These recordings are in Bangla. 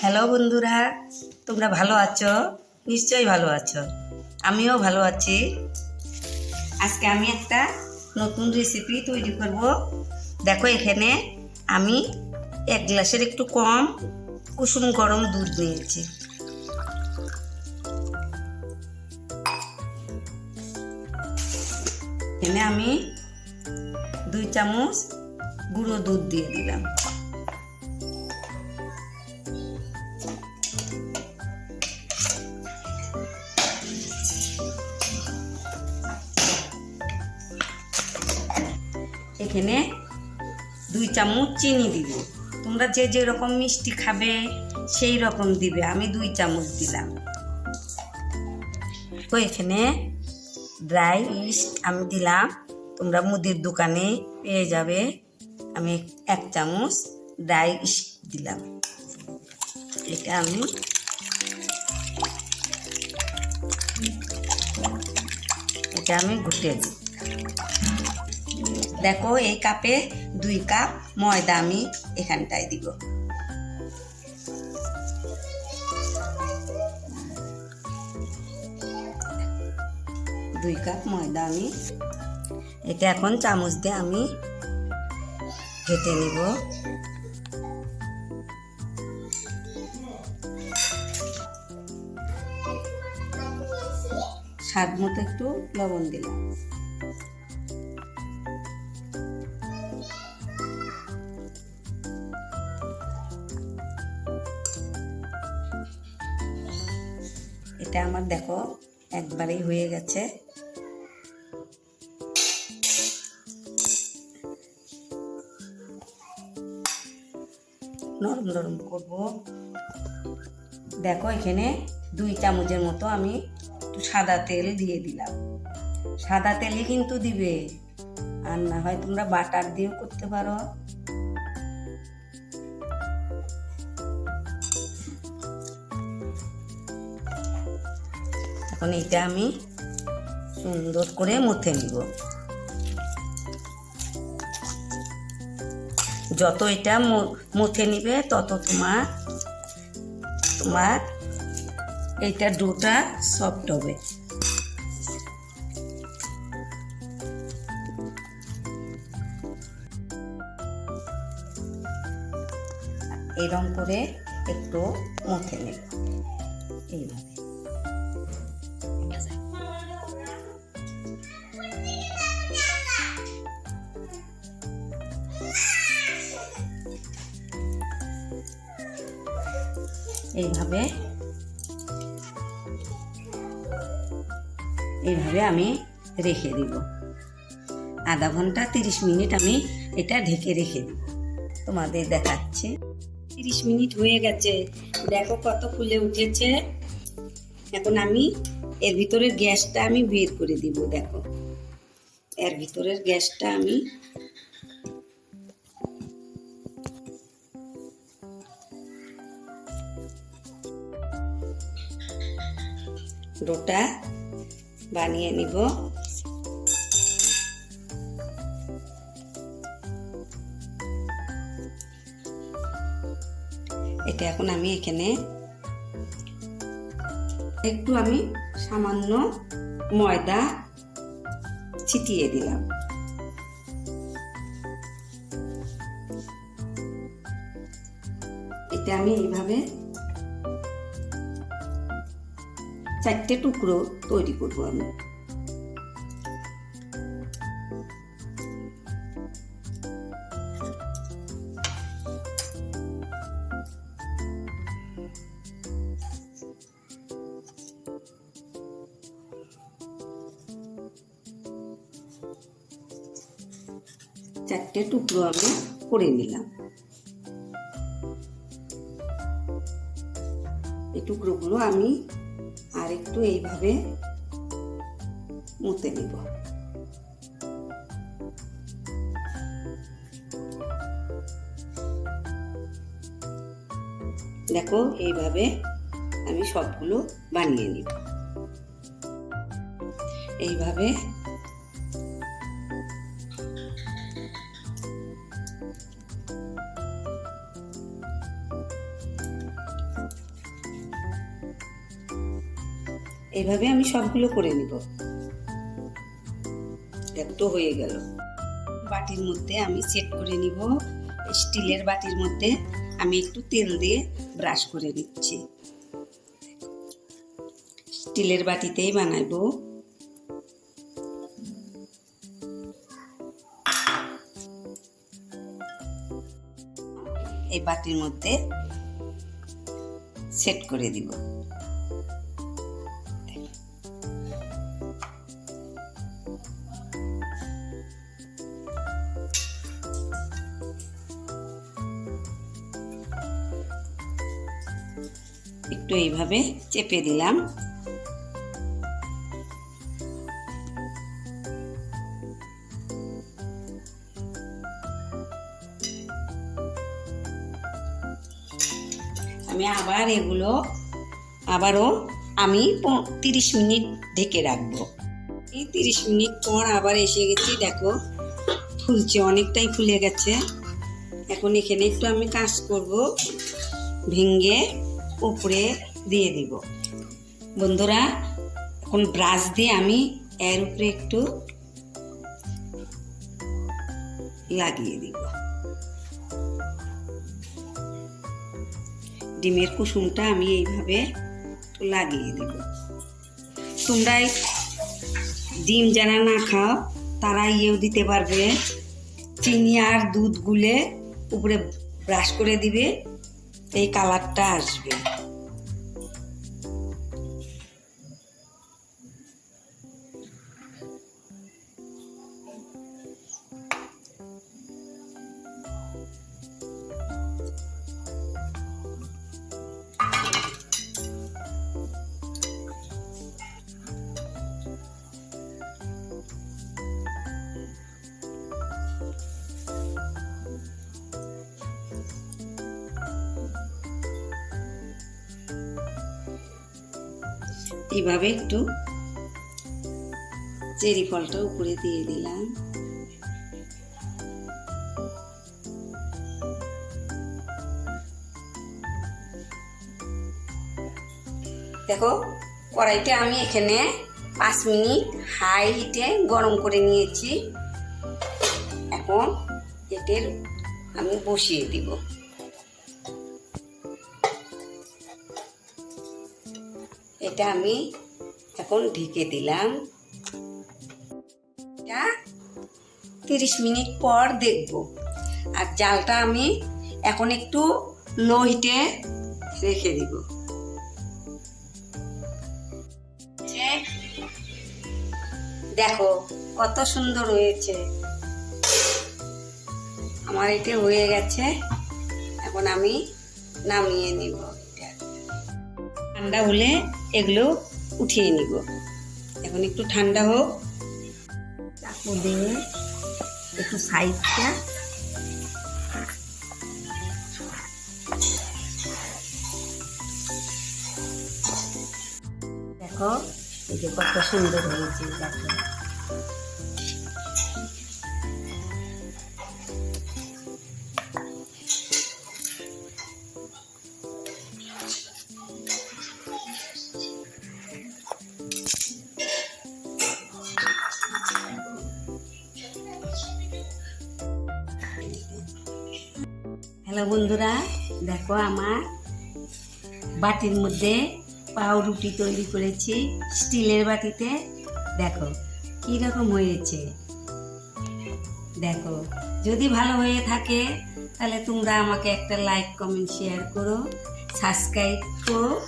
হ্যালো বন্ধুরা, তোমরা ভালো আছো? নিশ্চয়ই ভালো আছো। আমিও ভালো আছি। আজকে আমি একটা নতুন রেসিপি তৈরি করব। দেখো এখানে আমি এক গ্লাসের একটু কম কুসুম গরম দুধ নিয়েছি। এখানে আমি দুই চামচ গুঁড়ো দুধ দিয়ে দিলাম। এখানে দুই চামচ চিনি দিব। তোমরা যে যে রকম মিষ্টি খাবে, সেই রকম দিবে। আমি দুই চামচ দিলাম। তো এখানে ড্রাই ইস্ট আমি দিলাম। তোমরা মুদির দোকানে পেয়ে যাবে। আমি এক চামচ ড্রাই ইস্ট দিলাম। এটা আমি এটা আমি ঘুটে দিই। দেখো, এই কাপে দুই কাপ ময়দা আমি এখানটায় দিব। দুই কাপ ময়দা আমি এটা এখন চামচ দিয়ে আমি ঘেটে নিব। স্বাদ মতো একটু লবণ দিলাম। হয়ে গেছে। নরম নরম করব। দেখো, এখানে দুই চামচের মতো আমি একটু সাদা তেল দিয়ে দিলাম। সাদা তেলই কিন্তু দিবে। আর না হয় তোমরা বাটার দিয়েও করতে পারো। এখন এটা আমি সুন্দর করে মুথে নিব। যত এটা মুথে নিবে, তত তোমার তোমার এইটা ডোটা সফট হবে। এরকম করে একটু মুখে নেব। এইভাবে। এইভাবে। এইভাবে আমি রেখে দিব। আধা ঘণ্টা তিরিশ মিনিট আমি এটা ঢেকে রেখে দিব। তোমাদের দেখাচ্ছি। তিরিশ মিনিট হয়ে গেছে। দেখো কত ফুলে উঠেছে। এখন আমি এর ভিতরের গ্যাসটা আমি বের করে দিব, দেখো। এর ভিতরের গ্যাসটা আমি ডোটা বানিয়ে নিব। এটা এখন আমি এখানে একটু আমি সামান্য ময়দা ছিটিয়ে দিলাম। এটা আমি এইভাবে চারটে টুকরো তৈরি করব আমি। চারটে টুকরো আমি করে নিলাম। এই টুকরোগুলো আমি আর একটু এইভাবে মুতে নিব। দেখো এইভাবে আমি সবগুলো বানিয়ে নিব। এইভাবে এইভাবে আমি সবগুলো করে নিব। একটু হয়ে গেল। বাটির মধ্যে আমি সেট করে নিব। স্টিলের বাটির মধ্যে আমি একটু তেল দিয়ে ব্রাশ করে নিচ্ছি। স্টিলের বাটিতেই বানাইবো। এই বাটির মধ্যে সেট করে দিব। একটু এইভাবে চেপে দিলাম। আমি আবার এগুলো, আবারও আমি তিরিশ মিনিট ঢেকে রাখব। এই তিরিশ মিনিট পর আবার এসে গেছি, দেখো, ফুলছে, অনেকটাই ফুলে গেছে। এখন এখানে একটু আমি কাজ করব, ভেঙে উপরে দিয়ে দিব। বন্ধুরা, এখন ব্রাশ দিয়ে আমি এর উপরে একটু লাগিয়ে দিব। ডিমের কুসুমটা আমি এইভাবে লাগিয়ে দিব। তোমরা ডিম যারা না খাও, তারা ইয়েও দিতে পারবে। চিনি আর দুধ গুলে উপরে ব্রাশ করে দিবে। এই কালারটা আসবে এইভাবে একটু চেরি ফলটা উপরে দিয়ে দিলাম। দেখো, কড়াইটা আমি এখানে পাঁচ মিনিট হাই হিটে গরম করে নিয়েছি। এখন এটের আমি বসিয়ে দিব। এটা আমি এখন ঢেকে দিলাম। এটা তিরিশ মিনিট পর দেখব। আর জালটা আমি এখন একটু লো হিটে রেখে দিব। দেখো কত সুন্দর হয়েছে। আমার এটা হয়ে গেছে। এখন আমি নামিয়ে নিব। ঠান্ডা হলে এগুলো উঠিয়ে নিব। এখন একটু ঠান্ডা হোক। চাকু দিয়ে একটু সাইডটা দেখো, এই যে কত সুন্দর হয়েছে, দেখো। হ্যালো বন্ধুরা, দেখো আমার বাটির মধ্যে পাউরুটি তৈরি করেছি, স্টিলের বাটিতে। দেখো রকম হয়েছে। দেখো, যদি ভালো হয়ে থাকে, তাহলে তোমরা আমাকে একটা লাইক, কমেন্ট, শেয়ার করো, সাবস্ক্রাইব করো।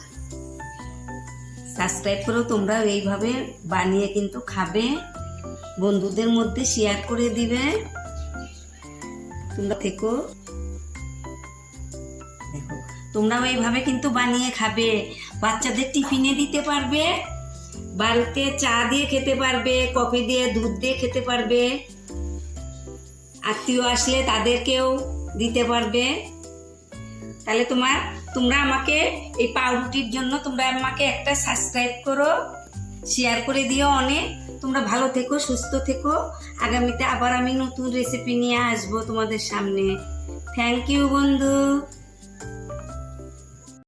সাবস্ক্রাইব করো তোমরা এইভাবে বানিয়ে কিন্তু খাবে। বন্ধুদের মধ্যে শেয়ার করে দিবে। তোমরা থেকো। তোমরাও এইভাবে কিন্তু বানিয়ে খাবে। বাচ্চাদের টিফিনে দিতে পারবে, বাড়িতে চা দিয়ে খেতে পারবে, কফি দিয়ে দুধ দিয়ে খেতে পারবে। আত্মীয় আসলে তাদেরকেও দিতে পারবে। তাহলে তোমার, তোমরা আমাকে এই পাউরুটির জন্য তোমরা আমাকে একটা সাবস্ক্রাইব করো শেয়ার করে দিও অনেক। তোমরা ভালো থেকো, সুস্থ থেকো। আগামীতে আবার আমি নতুন রেসিপি নিয়ে আসব তোমাদের সামনে। থ্যাংক ইউ বন্ধু।